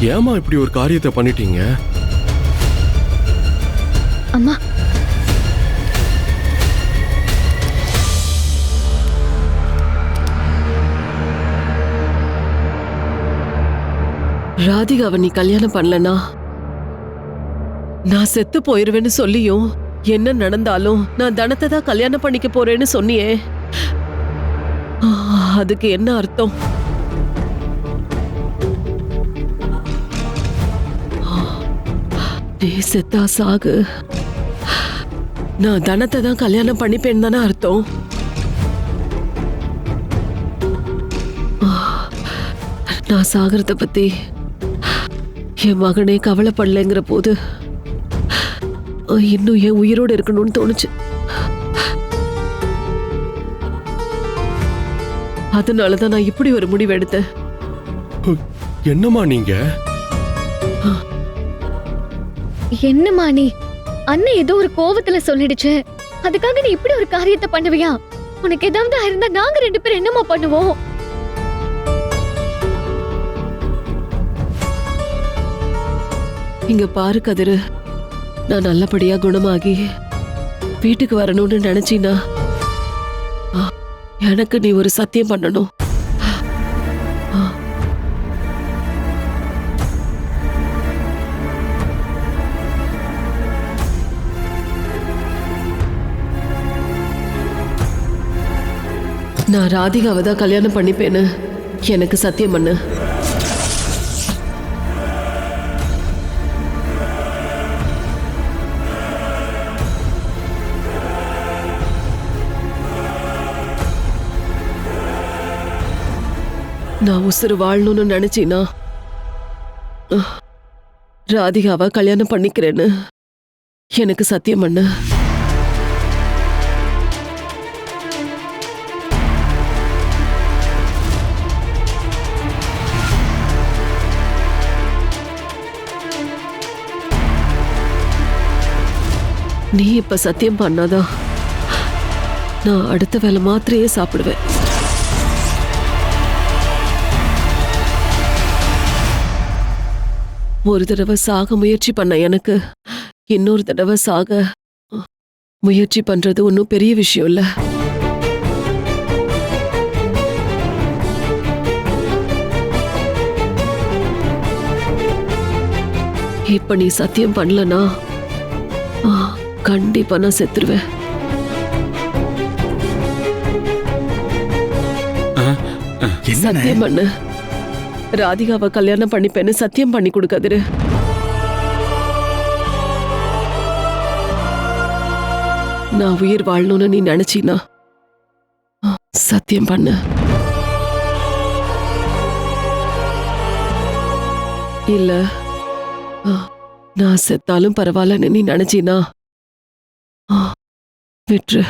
ஏமா இப்படி ஒரு காரியத்தை பண்ணிட்டீங்க? அம்மா. ராதிகாவை நீ கல்யாணம் பண்ணலனா? நான் செத்து போயிருவேன்னு சொல்லியும் என்ன நடந்தாலும் நான் தனத்தை தான் கல்யாணம் பண்ணிக்க போறேன்னு சொன்னியே. அதுக்கு என்ன அர்த்தம்? நீ செத்தா சாகு. நான் தனத்தை தான் கல்யாணம் பண்ணிப்பேன்னு தானே அர்த்தம்? நான் சாகிறத பத்தி என் மகனே கவலைப்படலைங்கிற போது இன்னும் என் உயிரோடு இருக்கணும்னு தோணுச்சு. அதனாலதான் நான் இப்படி ஒரு முடிவு எடுத்தேன். என்னம்மா நீங்க? என்னம்மா நீ அண்ணன் ஏதோ ஒரு கோவத்துல சொல்லிடுச்சு. அதுக்காக நீ இப்படி ஒரு காரியத்தை பண்ணுவியா? உனக்கு ஏதாவது இருந்தா நாங்க ரெண்டு பேரும் என்னம்மா பண்ணுவோம்? இங்க பாரு கதிரு. நான் நல்லபடியா குணமாகி வீட்டுக்கு வரணும்னு நினைச்சீனா எனக்கு நீ ஒரு சத்தியம் பண்ணணும். நான் ராதிகாவை தான் கல்யாணம் பண்ணிப்பேன்னு எனக்கு சத்தியம் பண்ணு. நான் உசுறு வாழணும்னு நினைச்சீனா? ராதிகாவை கல்யாணம் பண்ணிக்கிறேன்னு எனக்கு சத்தியம் பண்ணு. நீ இப்ப சத்தியம் பண்ணாதான் நான் அடுத்த வேலை மாத்திரையே சாப்பிடுவேன். ஒரு தடவை சாக முயற்சி பண்ண எனக்கு இன்னொரு தடவை சாக முயற்சி பண்றது ஒன்றும் பெரிய விஷயம் இல்ல. இப்ப நீ சத்தியம் பண்ணலனா? ஆ, கண்டிப்பா நான் செத்துருவேன். சத்தியம் பண்ணு. ராதிகாவை கல்யாணம் பண்ணிப்பேன்னு சத்தியம் பண்ணி கொடுக்காதிரு. நான் உயிர் வாழணும்னு நீ நினைச்சீனா சத்தியம் பண்ணு. இல்ல நான் செத்தாலும் பரவாயில்லன்னு நீ நினைச்சீனா 啊那只